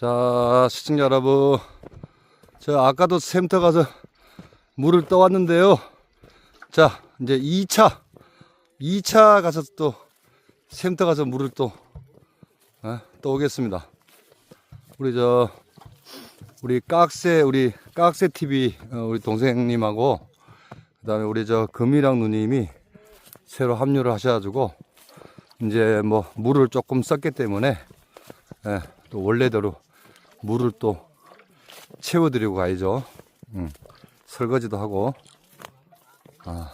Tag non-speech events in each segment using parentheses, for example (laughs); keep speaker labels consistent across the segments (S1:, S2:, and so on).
S1: 자, 시청자 여러분. 저 아까도 샘터 가서 물을 떠왔는데요. 자, 이제 2차. 2차 가서 또 샘터 가서 물을 또, 어, 떠오겠습니다. 우리 저, 우리 깍새, 우리 깍새 TV, 어, 우리 동생님하고, 그 다음에 우리 저 금이랑 누님이 새로 합류를 하셔가지고, 이제 뭐 물을 조금 썼기 때문에, 예, 또 원래대로 물을 또 채워드리고 가야죠. 음, 설거지도 하고. 아.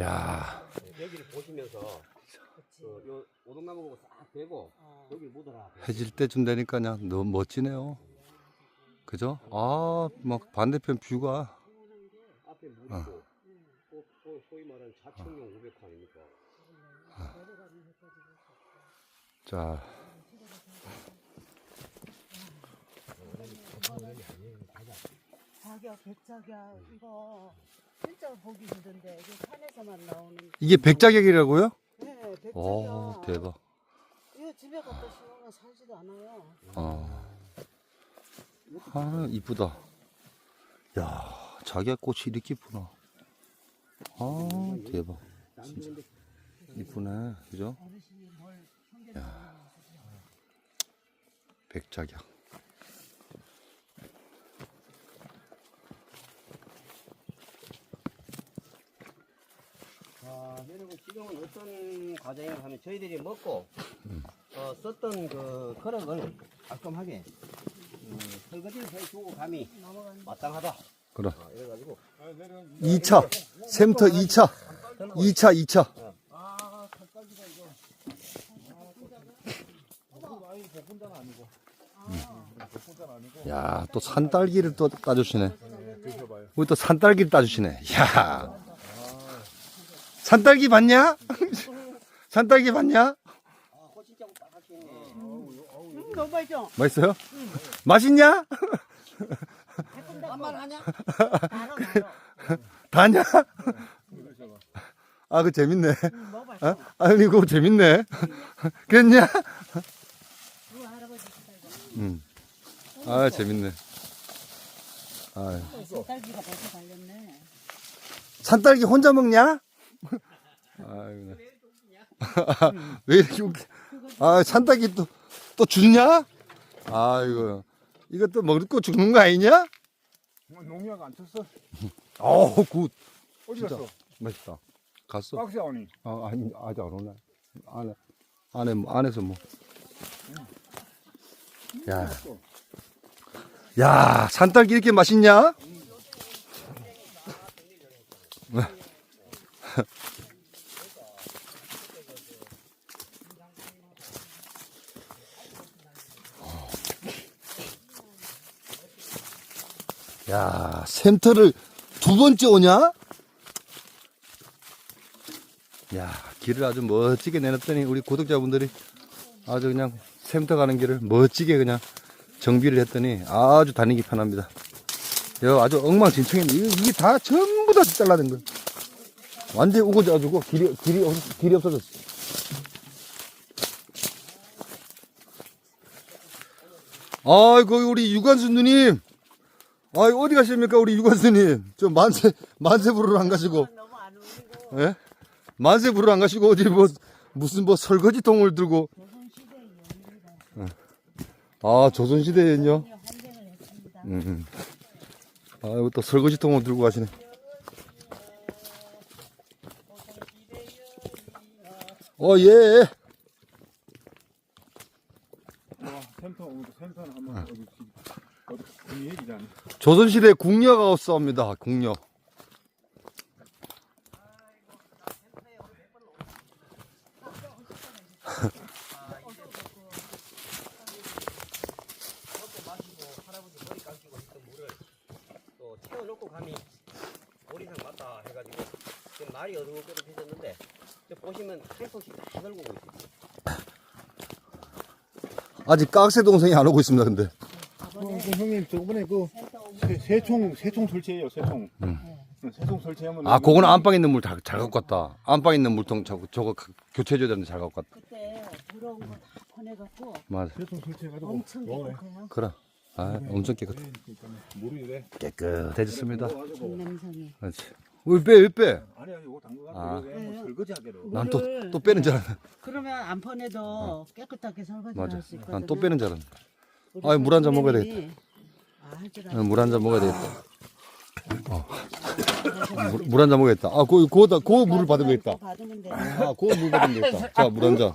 S1: 야,
S2: 여기를 보시면서 그, 요 오동나무 보고 싹 대고 여기 묻어라.
S1: 해질 때쯤 되니까 그냥 너무 멋지네요. 그죠? 아, 막 반대편 뷰가.
S2: 물 있고 또, 또 소위 말하는 자청용 우백화 아닙니까?
S1: 자,
S3: 자기야 백작이야 이거 진짜 보기 힘든데 이게 산에서만 나오는
S1: 이게 백자객이라고요?
S3: 네 백작이야
S1: 오, 대박.
S3: 이거 집에 갖다 심으면 살지도 않아요
S1: 어. 아, 이쁘다. 야, 자기야 꽃이 이렇게 이쁘나. 아, 대박. 진짜. 이쁘네. 그죠? 야. 백작약.
S2: 아, 여러분 지금은 어떤 과정을 하면 저희들이 먹고 어, 썼던 그 그릇을 깔끔하게 음, 설거지를 해주고 감이 마땅하다.
S1: 그래.
S2: 어, 이래가지고
S1: 2차. 샘터 2차. 2차, 2차. 야, 또 산딸기를 또 따주시네. 우리 또 산딸기를 따주시네. 야. 산딸기 봤냐? (laughs) 산딸기 봤냐?
S2: 아.
S3: 음, 너무?
S1: 맛있어요? 맛있냐? (laughs)
S2: 한만 하냐?
S1: 다냐? 아, 그 재밌네.
S3: 음, 맛있어
S1: 어? 아니, 그거 재밌네. (laughs) 그랬냐?
S3: 할아버지 진짜
S1: 음. 아, 재밌네. 아,
S3: 딸기가 벌써 달렸네
S1: 산딸기 혼자 먹냐? (laughs) 아이고. (laughs) 왜 이렇게 웃기? 아, 산딸기 또, 또 주냐? 아이고. 이것도 거 죽는 거 아니냐?
S4: 뭐 농약 안 쳤어?
S1: 어우, 굿.
S4: 어디
S1: 진짜.
S4: 갔어?
S1: 맛있다. 갔어?
S4: 박스 아니.
S1: 아, 아니, 아직 안 오네. 안에, 안에, 뭐- 안에서 뭐. 야. 야, 산딸기 이렇게 맛있냐? (laughs) 야, 센터를 두 번째 오냐? 야, 길을 아주 멋지게 내놨더니 우리 구독자분들이 아주 그냥 샘터 가는 길을 멋지게 그냥 정비를 했더니 아주 다니기 편합니다. 여 아주 엉망진창인데 이게, 다 전부 다 잘라낸 거야. 완전히 우거져가지고 길이 길이 없- 길이 없어졌어. 아이고 우리 유관수 누님, 아 어디 가십니까 우리 유관수님? 저 만세 만세 부르러 안 가시고,
S3: 너무 안 울리고
S1: 예? 만세 부르러 안 가시고 어디 뭐 무슨 뭐 설거지 통을 들고 아 조선시대엔요?
S3: 환생을 했습니다
S1: 음. 아이고 또 설거지 통을 들고 가시네 어 예
S4: 와, 센터, 오늘 센터는 한번 어디, 어디, 공유해지잖아.
S1: 조선시대 궁녀가 없사옵니다. 궁녀.
S2: 또 채워놓고 감이 오리상 맞다 해가지고 지금 날이 어둑어둑해졌는데 보시면 한 손씩 다 들고 오고 있어요.
S1: 아직 깍새 동생이 안 오고 있습니다 근데.
S4: 어, 그 형님 저번에 그 세, 세총 세총 설치해요 세총.
S1: 음.
S4: 세송 설치하면
S1: 아, 그거는 안방에 있는 물 잘 갖고 왔다. 안방에 있는 물통 저거, 저거 가- 교체해줘야 되는데 잘 갖고 왔다.
S3: 그때 들어온 거 다 보내갖고
S1: 맞아.
S4: 세송 설치해가지고
S3: 엄청. 깨끗해요.
S1: 그래. 아, 엄청 깨끗해.
S4: 그러니까 물이 이래.
S1: 깨끗해졌습니다.
S4: 가지고
S3: 냄새이.
S1: 그렇지. 왜 빼, 왜 빼?
S4: 아니 아니 이거 담가
S1: 아.
S4: 가지고 이래 뭐 설거지 하게로.
S1: 난 또,
S3: 물을-
S1: 또 빼는 줄 알았네.
S3: 그러면 안 퍼내도 깨끗하게 설거지
S1: 맞아.
S3: 할 수 있거든.
S1: 난 또 빼는 줄 알았네. 아이, 물한잔 먹어야 되겠다.
S3: 아줄
S1: 물한 잔 먹어야 되겠다. 어. 물 한 잔 먹어야겠다. 아, 그, 그거다, 그 물을 받으면 되겠다.
S3: 받으면 돼.
S1: 아, 그거 물 받으면 되겠다. (laughs) 자, 물 한 잔.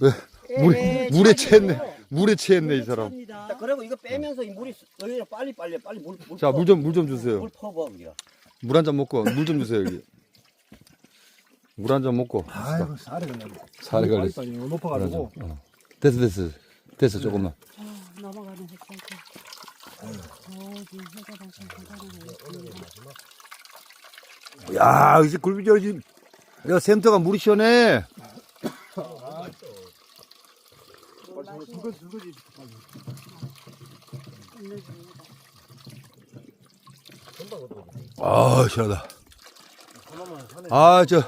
S1: 왜? 물에, 물에 취했네. 물에 취했네, 이 사람.
S2: 자, 그리고 이거 빼면서 이 물이 얼려 빨리 빨리 빨리 물, 물
S1: 자,
S2: 퍼.
S1: 물 좀, 물 좀 주세요.
S2: 물 퍼버 우리가.
S1: 물 한 잔 먹고, 물 좀 주세요, 여기. 물 한 잔 먹고.
S4: 아이고 쌀이 그냥.
S1: 살이 걸렸어.
S4: 이거
S1: 물 한 잔.
S4: 높아가지고.
S1: 어. 됐어, 됐어. 됐어, 조금만.
S3: 아, 넘어가는 햇살 거
S1: 야, 이제 굴비절지. 야, 샘터가 물이 시원해. 아, 시원하다. 아, 저,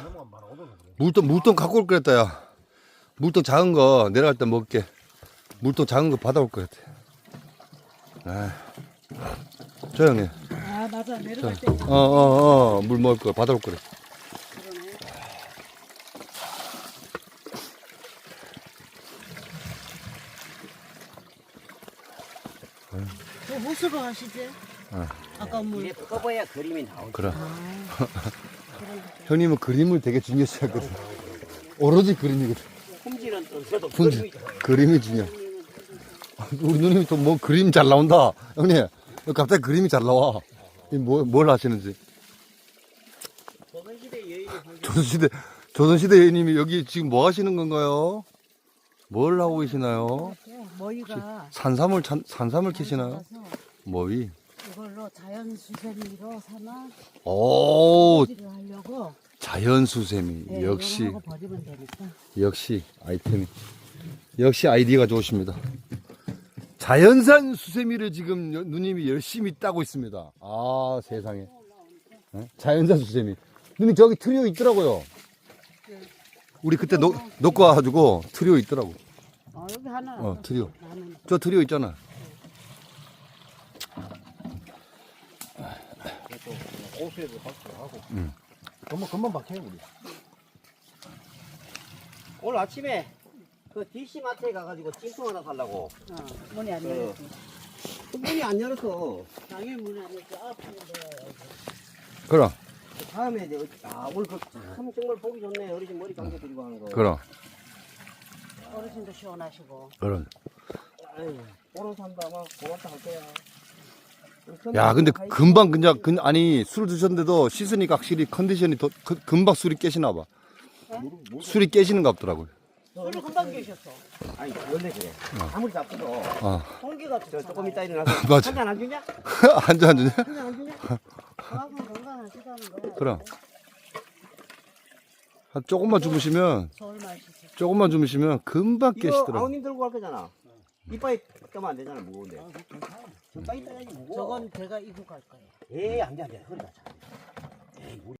S1: 물통, 물통 갖고 올걸 그랬다, 야. 물통 작은 거 내려갈 때 먹을게. 물통 작은 거 받아올 것 같아. 아, 저 형님.
S3: 아 맞아 내려갈 때
S1: 어, 어, 어, 물 먹을 거 받아올 거래.
S3: 그러네. 그 호수로 하시지? 아까 물.
S2: 퍼버야 그림이 나오지.
S1: 그래.
S3: 아, (laughs)
S1: 형님은 그림을 되게 중요시 하거든. 오로지 그림이거든.
S2: 품질은 없어도
S1: 품질.
S2: 그림이
S1: 그림이 중요해. 우리 누님이 또 뭐 그림 잘 나온다. 형님, 갑자기 그림이 잘 나와. 이 뭐, 뭘 하시는지.
S2: 조선시대 여인이
S1: 조선시대, 조선시대 여인님이 여기 지금 뭐 하시는 건가요? 뭘 하고 계시나요?
S3: 머리가
S1: 산삼을, 찬- 산삼을 캐시나요? 뭐이?
S3: 이걸로 자연 수세미로 삼아
S1: 오,
S3: 를 하려고
S1: 자연수세미.
S3: 네,
S1: 역시. 역시 아이템이. 역시 아이디어가 좋으십니다. 자연산 수세미를 지금 여- 누님이 열심히 따고 있습니다. 아, 세상에. 어? 자연산 수세미. 누님 저기 트리오 있더라고요. 우리 그때 놓, 놓고 와가지고 트리오 있더라고.
S3: 어, 여기 하나.
S1: 어, 트리오.
S3: 나는
S1: 저 트리오 있잖아.
S4: 호수에도 박수하고.
S1: 응.
S4: 금방 금방 박해 우리.
S2: 오늘 아침에 그 DC 마트에 가가지고 찜통 하나 살라고.
S3: 어, 문이 안
S2: 어.
S3: 열렸지.
S2: 그 문이 안 열어서
S3: 당연히 문이 안 열렸지. 아,
S1: 그럼,
S2: 다음에 이제 아 오늘 그참 정말 보기 좋네 어르신 머리 감겨 드리고 하는 거.
S1: 그럼,
S3: 어르신도 시원하시고.
S1: 그럼.
S2: 아유 오늘 산다 막 고맙다 할 거야.
S1: 야, 근데 금방 그냥, 그, 아니, 술 드셨는데도 씻으니까 확실히 컨디션이 더, 그- 금방 술이 깨시나 봐. 술이 깨시는가 보더라고요.
S3: 술을 금방 계셨어.
S2: 아니 원래 그래. 아무리 잡혀도
S1: 아,
S3: 공기가
S2: 저. 조금 이따 일어나서 (laughs)
S1: 맞아.
S2: 한잔 안 주냐?
S1: 한잔 (laughs) 안 주냐?
S2: 한잔 안 주냐?
S3: 그만큼 건강하시다는 거야.
S1: 그럼. 한 조금만 주무시면,
S3: 서울.
S1: 조금만 주무시면 금방
S2: 이거
S1: 깨시더라고.
S2: 아우님 들고 갈 거잖아. 이빨이 떠면 안 되잖아 무거운데. 무거워.
S3: 저건 제가 이고 갈 거예요.
S2: 에이 안돼 안돼 허리 다쳐. 에이 우리